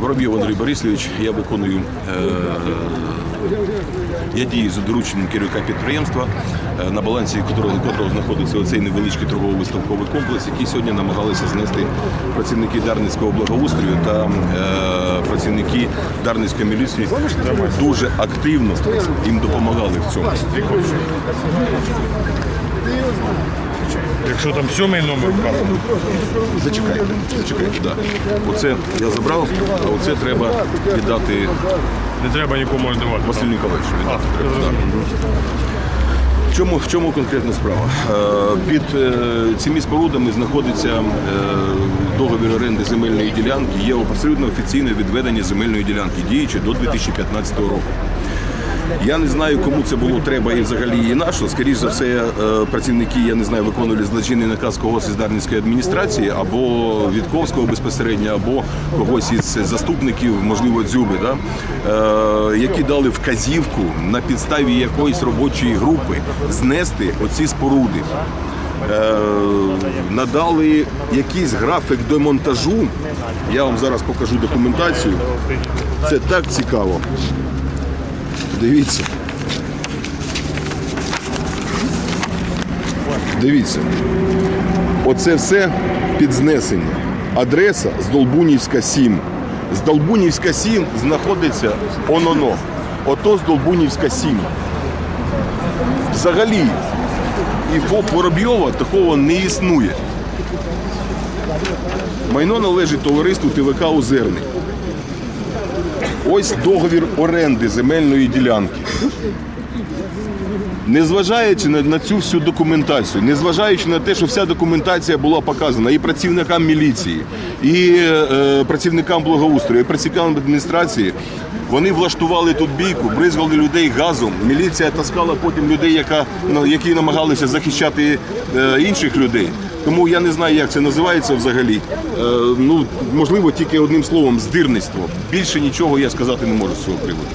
Воробйов Андрій Борисович, я виконую е, я дію за дорученням керівника підприємства, е, на балансі котрого, знаходиться оцей невеличкий торгово-виставковий комплекс, який сьогодні намагалися знести працівники Дарницького благоустрою та е, працівники Дарницької міліції дуже активно їм допомагали в цьому. Якщо там сьомий номер вказано, Зачекайте, зачекайте, да. Оце я забрав, а оце треба віддати не треба нікому роздавати. Василю Ніколаївичу. Віддати треба. В чому, в чому конкретна справа? Е, Під е, цими спорудами знаходиться е, договір оренди земельної ділянки. Є абсолютно офіційне відведення земельної ділянки, діючи до 2015 року. Я не знаю, кому це було треба і взагалі і на. Скоріше за все, е, працівники, я не знаю, виконували злочинний наказ когось із Дарницької адміністрації, або Вітковського безпосередньо, або когось із заступників, можливо, дзюби, да? е, які дали вказівку на підставі якоїсь робочої групи знести оці споруди. Е, надали якийсь графік демонтажу. Я вам зараз покажу документацію. Це так цікаво. Дивіться. Дивіться. Оце все під знесення. Адреса Здолбунівська 7. Здолбунівська 7 знаходиться ононо. Ото Здолбунівська 7. Взагалі, і по Воробйова такого не існує. Майно належить товариству ТВК Озерний. Ось договір оренди земельної ділянки. Незважаючи на, на цю всю документацію, незважаючи на те, що вся документація була показана і працівникам міліції, і е, працівникам благоустрою, і працівникам адміністрації, вони влаштували тут бійку, бризгали людей газом. Міліція таскала потім людей, яка, які намагалися захищати е, інших людей. Тому я не знаю, як це називається взагалі. Е, ну, можливо, тільки одним словом здирництво. Більше нічого я сказати не можу з цього приводу.